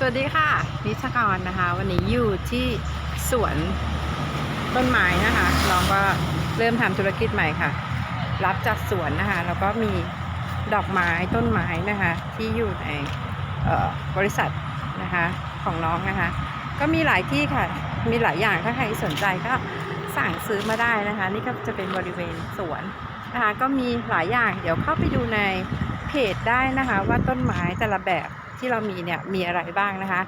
สวัสดีค่ะ นิชกรนะคะ วันนี้อยู่ที่สวนต้นไม้นะคะน้องก็เริ่มทำธุรกิจใหม่ค่ะ รับจัดสวนนะคะ แล้วก็มีดอกไม้ต้นไม้นะคะ ที่อยู่ในบริษัทนะคะของน้องนะคะ ก็มีหลายที่ค่ะ มีหลายอย่างถ้าใครสนใจก็สั่งซื้อมาได้นะคะ นี่ก็จะเป็นบริเวณสวนนะคะก็มีหลายอย่างเดี๋ยวเข้าไปดูในเพจได้นะคะ ว่าต้นไม้แต่ละแบบ ที่เรามีเนี่ยมีอะไรบ้างนะคะ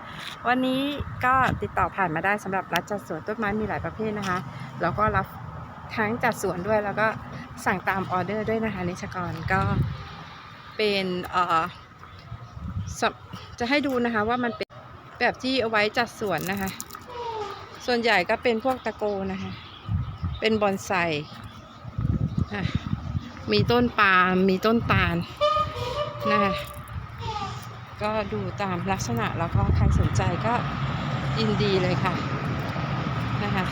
วันนี้ก็ติดต่อผ่านมาได้สำหรับรับจัดสวนต้นไม้มีหลายประเภทนะคะ แล้วก็รับทั้งจัดสวนด้วยแล้วก็สั่งตามออเดอร์ด้วยนะคะนิชกรก็เป็นเอ่อจะให้ดูนะคะว่ามันเป็นแบบที่เอาไว้จัดสวนนะคะ ส่วนใหญ่ก็เป็นพวกตะโกนะคะ เป็นบอนไซมีต้นปาล์มมีต้นตาลนะคะ ก็ดูตามลักษณะแล้วก็ใครสนใจก็ยินดีเลยค่ะนะคะ